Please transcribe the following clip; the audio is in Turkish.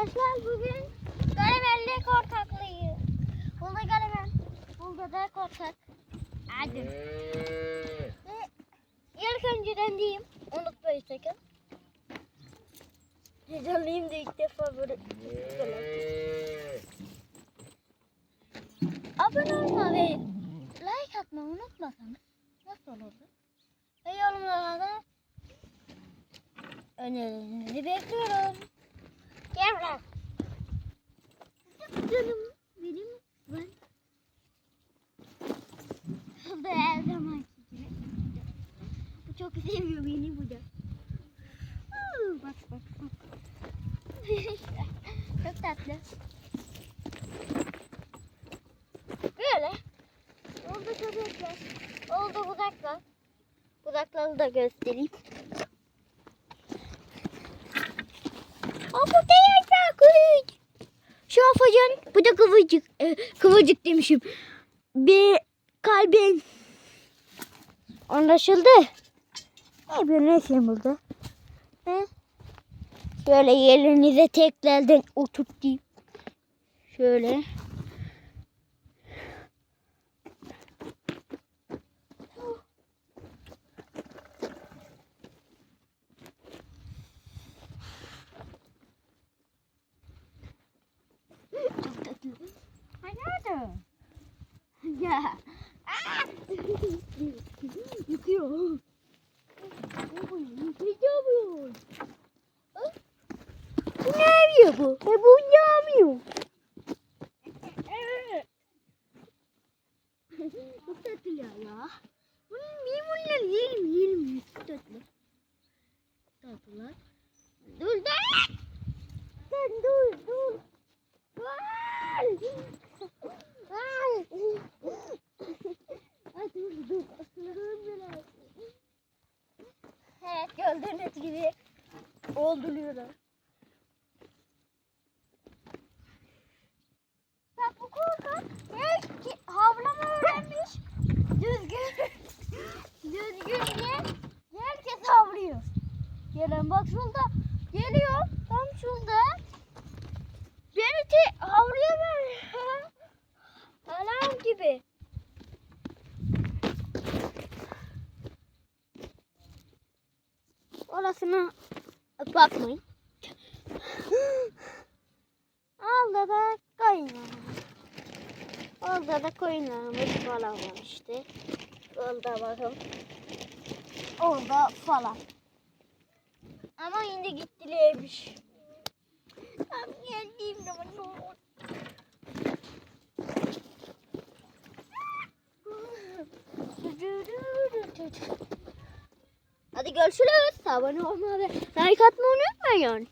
arkadaşlar bugün Garavelli korkaklıyız. Bunda Garavel, bunda da korkak. Adım. Ve ilk önceden diyeyim, unutmayın sakın. Heyecanlıyım da ilk defa böyle. Abone olma ve like atmayı unutmasanız nasıl olurdu? Ve yorumlara da önerilerinizi bekliyorum. Buraya. Canım benim ben. Bu her gibi. Bu çok seviyor beni bu da. Huu, Bak bak bak. çok tatlı. Böyle. Oldu köpekler. Oldu budaklar. Budakları da göstereyim. O bu değil kıvırcık. Şu afacan bu da kıvırcık. Ee, kıvırcık demişim. Bir kalbin. Anlaşıldı. Ne bir ne burada? He? Şöyle yerinize tekrardan oturtayım. Şöyle. Çok tatlı. Nerede? Ya. Yıkıyor. Yıkıyor. Ne yapıyor bu? E bu ne yapıyor? Çok tatlı ya. Bunun niye bunları yiyelim yiyelim. Çok tatlı. Tatlılar. Dur dur. Sen dur dur. Ay! Ay! Ay dur dur. Asılırım böyle. Evet gördüğünüz gibi olduruyorlar. Bak bu korkak hiç ki- havlama öğrenmiş. Düzgün. Düzgünce herkes havlıyor. Gelen bak şurada geliyor. Tam şurada. Beni te havlıyor böyle. Alarm gibi. Orasına bakmayın. Orada da koyunlarımız. Orada da koyunlarımız falan var işte. Orada bakın. Orada falan. Ama yine gittilermiş. Tam geldiğim zaman ne olur? Hadi görüşürüz. Abone olmayı ve like atmayı unutmayın.